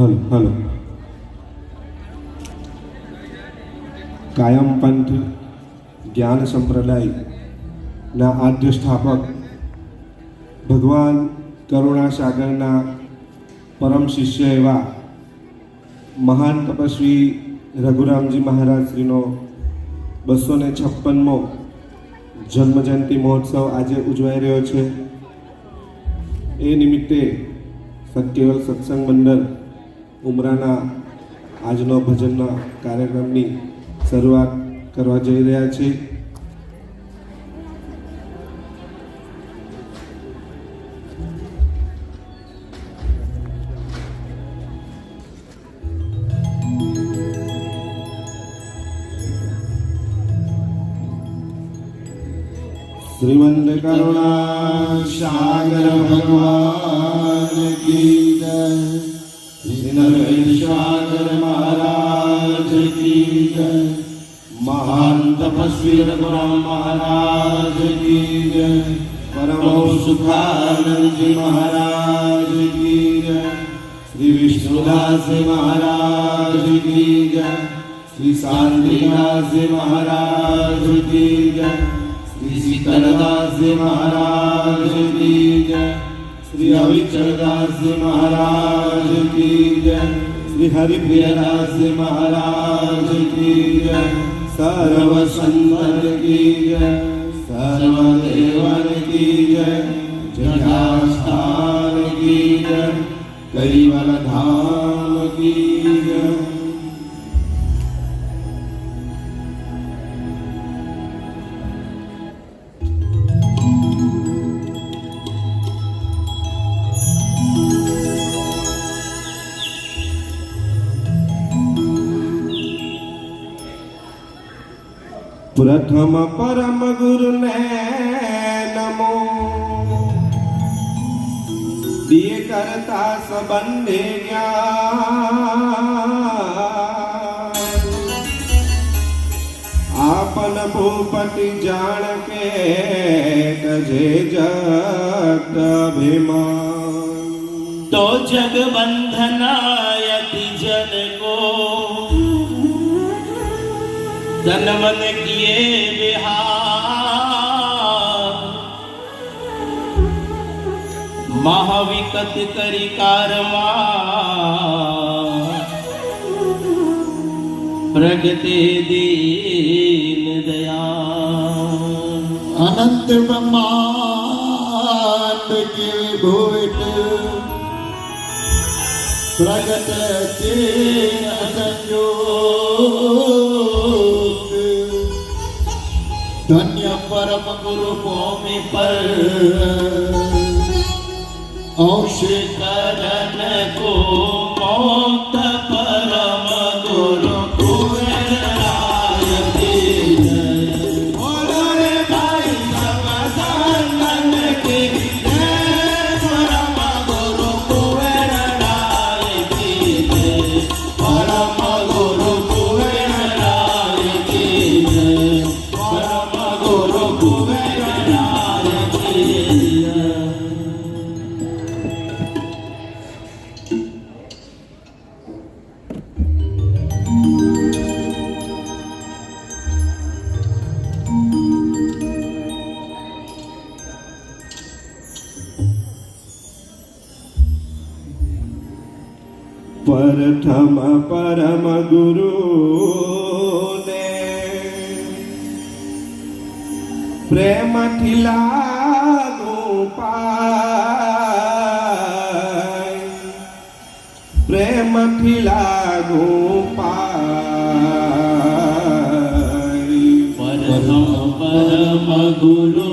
Hello hello. કાયમ પંથ, જ્ઞાન સંપ્રદાયના આદ્ય સ્થાપક ભગવાન કરુણા સાગરના પરમ શિષ્ય એવા મહાન તપસ્વી રઘુરામજી મહારાજ શ્રીનો બસો ને છપ્પનમો જન્મજયંતિ મહોત્સવ આજે ઉજવાઈ રહ્યો છે. એ નિમિત્તે સત્યવલ સત્સંગ મંડળ ઉમરાના આજનો ભજનના કાર્યક્રમની શરૂઆત કરવા જઈ રહ્યા છે શ્રીમંત કરુણા સાગર ભગવાન કી સાગર મહારાજ કી જય મહાન તપસ્વી રઘુરામ મહારાજ કી જય પરમ સુખાનંદજી મહારાજ કી જય શ્રી વિષ્ણુદાસ મહારાજ કી જય શ્રી શાંતિદાસ મહારાજ કી જય શ્રી શીતલદાસ મહારાજ કી શ્રી હરિચરદાસજી મહારાજ કી જય શ્રી હરિપ્રિયદાસજી મહારાજ કી જય સર્વ સંતન કી જય સર્વ દેવન કી જય જયાસ્થાન કી જય કૈવલ ધામ પ્રથમ પરમ ગુરુને નમો. દિય કરતા સંબંધે આપન ભૂપતિ જાણ કે કજે જગત અભિમાન. તો જગબંધના तन मन किए विहार महाविकत करी कारमा प्रगति दीन दया अनंत ब्रह्मांड की भूत प्रगत के असंयोग परम गुरु भूमि पर अंश करण को मौत પ્રથમ પરમ ગુરુ ને પ્રેમથી લાગુ પાય. પ્રેમથી લાગુ પાય. પરમ પરમ ગુરુ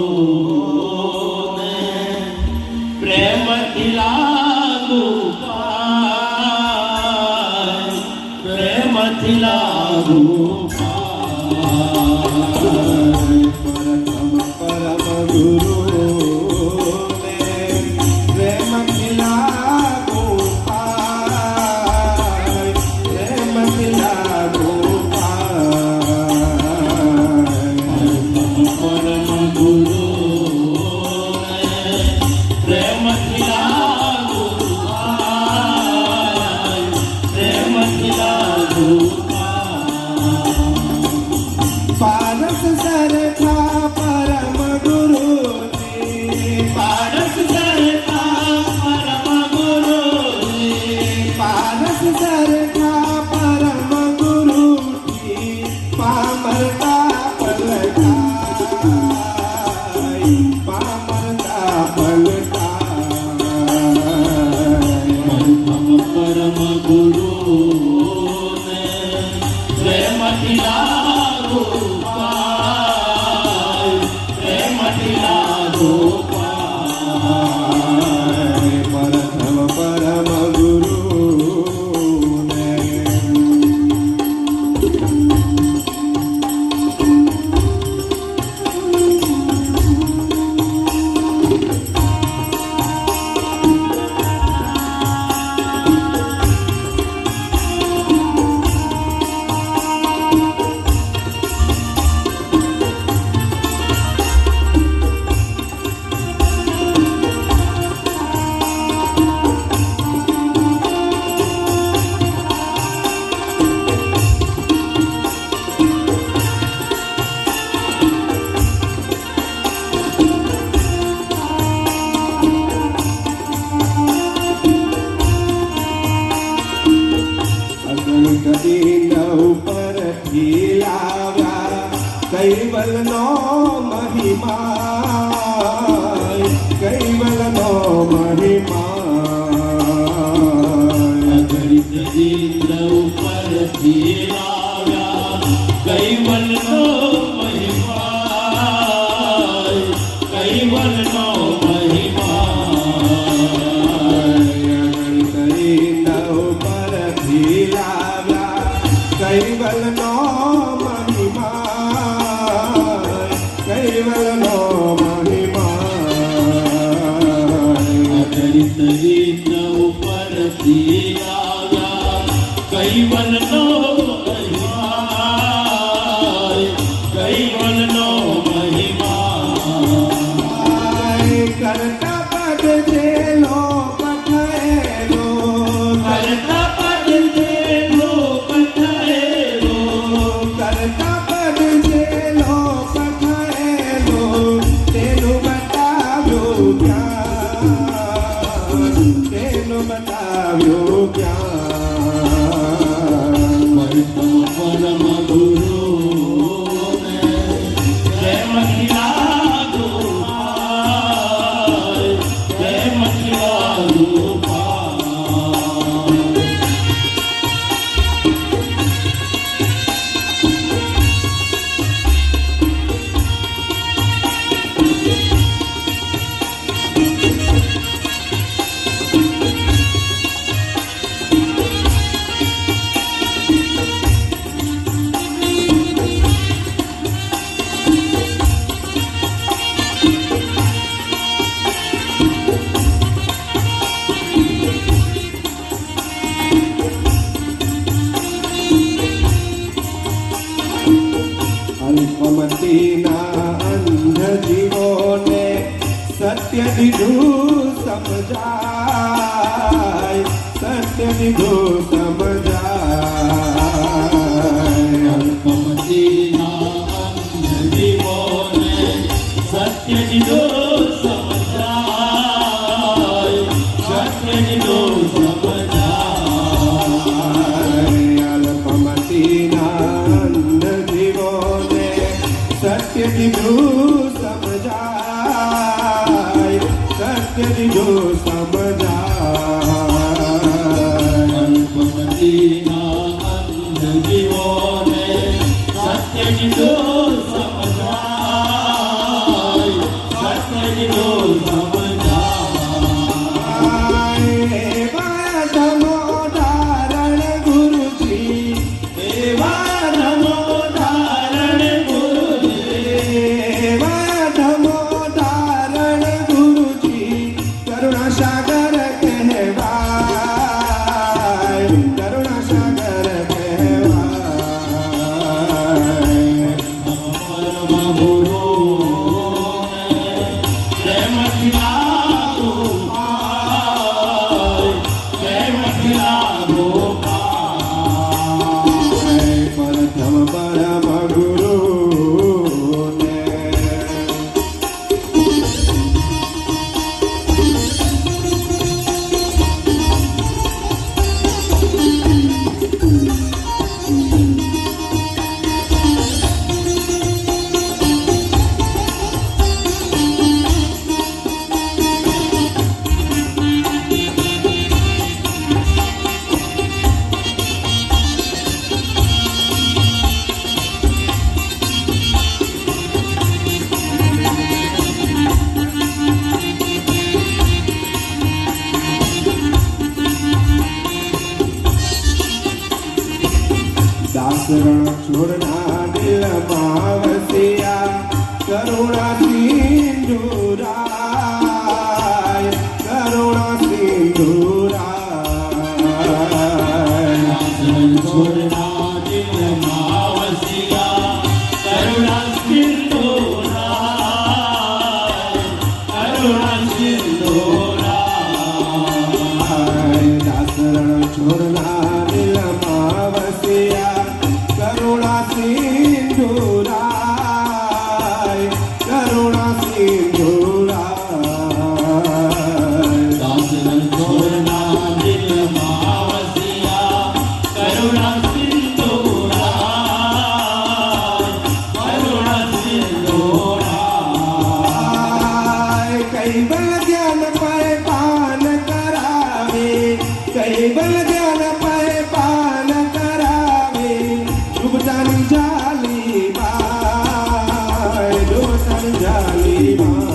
મહિમા. કૈવલનો મહિમા. यो ज्ञान ભક્તિના અંધ જીવોને સત્ય દીધું સમજાય સત્ય દીધું સમજાય You.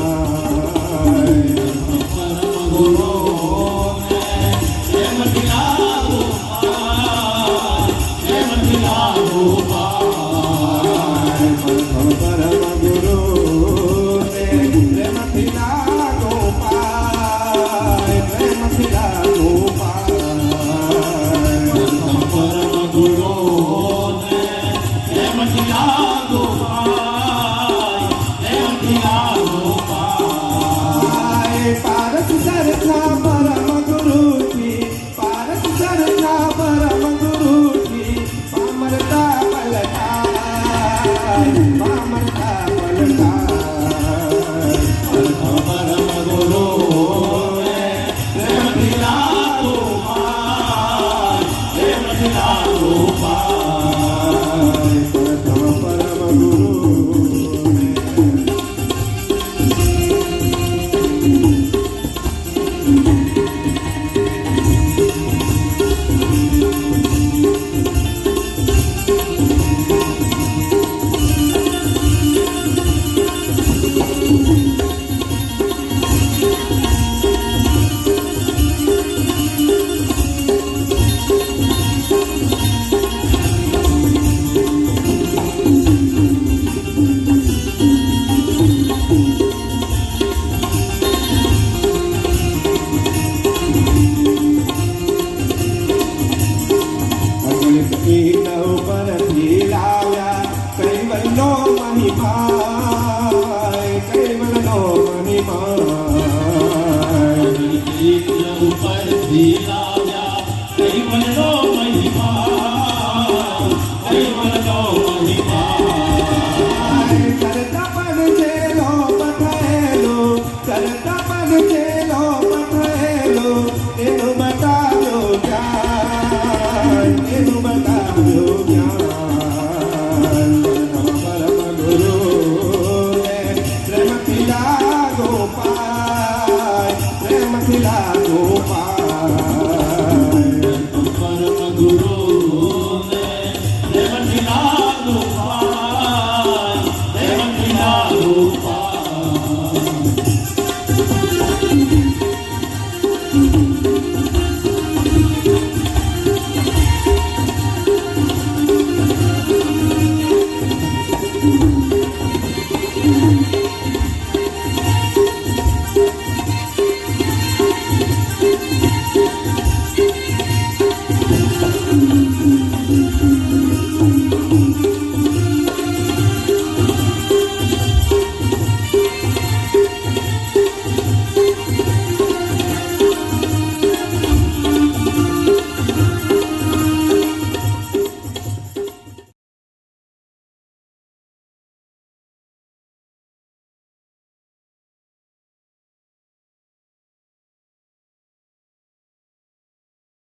કૈવલનો મહિમા